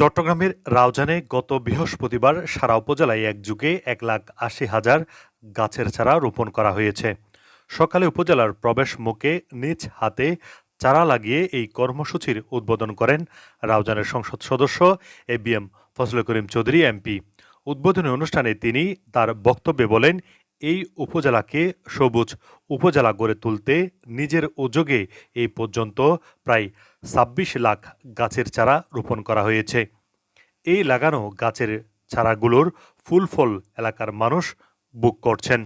চট্টগ্রামের রাউজানে গত বৃহস্পতিবার সারা উপজেলায় এক যুগে এক লাখ আশি হাজার গাছের চারা রোপণ করা হয়েছে। সকালে উপজেলার প্রবেশ মুখে নিজ হাতে চারা লাগিয়ে এই কর্মসূচির উদ্বোধন করেন রাউজানের সংসদ সদস্য A B M Fazle Karim Chowdhury MP উদ্বোধনী অনুষ্ঠানে তিনি তার বক্তব্যে বলেন, এই উপজেলাকে সবুজ উপজেলা গড়ে তুলতে নিজের উদ্যোগে এই পর্যন্ত প্রায় ছাব্বিশ লাখ গাছের চারা রোপণ করা হয়েছে। এই লাগানো গাছের চারাগুলোর ফুল ফল এলাকার মানুষ বুক করছেন।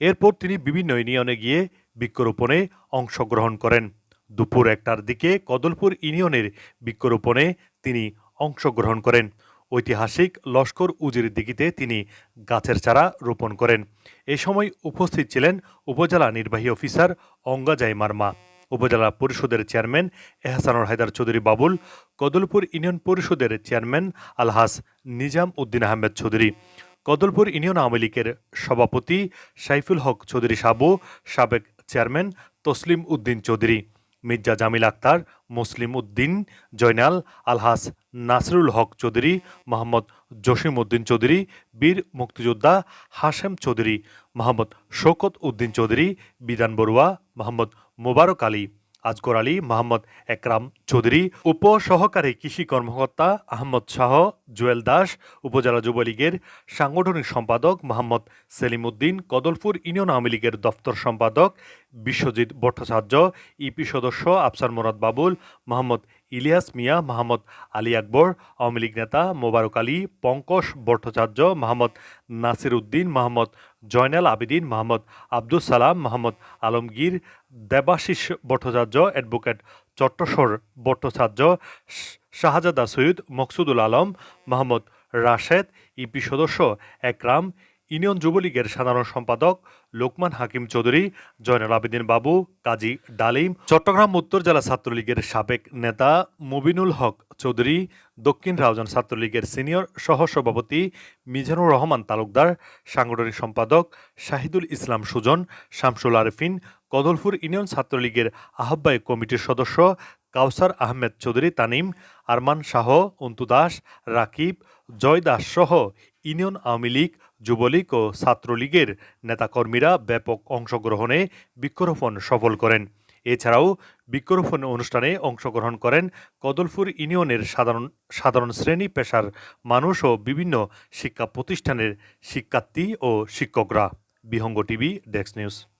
এরপর তিনি বিভিন্ন ইউনিয়নে গিয়ে বৃক্ষরোপণে অংশগ্রহণ করেন। দুপুর একটার দিকে কদলপুর ইউনিয়নের বৃক্ষরোপণে তিনি অংশগ্রহণ করেন। ঐতিহাসিক লস্কর উজির দিঘিতে তিনি গাছের চারা রোপণ করেন। এ সময় উপস্থিত ছিলেন উপজেলা নির্বাহী অফিসার অঙ্গাজাই মার্মা, উপজেলা পরিষদের চেয়ারম্যান এহসানুর হায়দার চৌধুরী বাবুল, কদলপুর ইউনিয়ন পরিষদের চেয়ারম্যান আলহাস নিজাম উদ্দিন আহমেদ চৌধুরী, কদলপুর ইউনিয়ন আওয়ামী লীগের সভাপতি সাইফুল হক চৌধুরী সাবু, সাবেক চেয়ারম্যান তসলিম উদ্দিন চৌধুরী। মির্জা জামিল আক্তার, মুসলিম উদ্দিন, জয়নাল আলহাস নাসরুল হক চৌধুরী, মোহাম্মদ জসিম উদ্দিন চৌধুরী, বীর মুক্তিযোদ্ধা হাশেম চৌধুরী, মোহাম্মদ শৌকত উদ্দিন চৌধুরী, বিধান বড়ুয়া, মোহাম্মদ মোবারক আলী। আজগর আলী মোহাম্মদ একরাম চৌধুরী উপ সহকারী কৃষি কর্মকর্তা আহমদ শাহ, জুয়েল দাস, উপজেলা যুবলীগের সাংগঠনিক সম্পাদক মোহাম্মদ সেলিম উদ্দিন, কদলপুর ইউনিয়ন আওয়ামী লীগের দফতর সম্পাদক বিশ্বজিৎ ভট্টাচার্য, ইপি সদস্য আফসার মোরাদ বাবুল, মোহাম্মদ ইলিয়াস মিয়া, মোহাম্মদ আলী আকবর, আওয়ামী লীগ নেতা মোবারক আলী, পঙ্কজ ভট্টাচার্য, মোহাম্মদ নাসির উদ্দিন, মোহাম্মদ জয়নাল আবেদিন মোহাম্মদ আব্দুল সালাম মোহাম্মদ আলমগীর দেবাশিস ভট্টাচার্য অ্যাডভোকেট চট্টস্বর ভট্টাচার্য শাহজাদা সৈয়দ মকসুদুল আলম মোহাম্মদ রাশেদ, ইপি সদস্য একরাম, ইউনিয়ন যুবলীগের সাধারণ সম্পাদক লোকমান হাকিম চৌধুরী, জয়নাল আবেদিন বাবু, কাজী ডালিম, চট্টগ্রাম উত্তর জেলা ছাত্রলীগের সাবেক নেতা মুবিনুল হক চৌধুরী, দক্ষিণ রাউজান ছাত্রলীগের সিনিয়র সহসভাপতি মিজানুর রহমান তালুকদার, সাংগঠনিক সম্পাদক শাহিদুল ইসলাম সুজন, শামসুল আরেফিন, কদলপুর ইউনিয়ন ছাত্রলীগের আহ্বায়ক কমিটির সদস্য কাউসার আহমেদ চৌধুরী তানিম, আরমান শাহ, অন্তু দাস, রাকিব, জয় দাস সহ ইউনিয়ন আওয়ামী লীগ, যুবলীগ ও ছাত্রলীগের নেতাকর্মীরা ব্যাপক অংশগ্রহণে বৃক্ষরোপণ সফল করেন। এছাড়াও বৃক্ষরোপণ অনুষ্ঠানে অংশগ্রহণ করেন কদলপুর ইউনিয়নের সাধারণ সাধারণ শ্রেণি পেশার মানুষ ও বিভিন্ন শিক্ষা প্রতিষ্ঠানের শিক্ষার্থী ও শিক্ষকরা। Bihanga TV, desk news.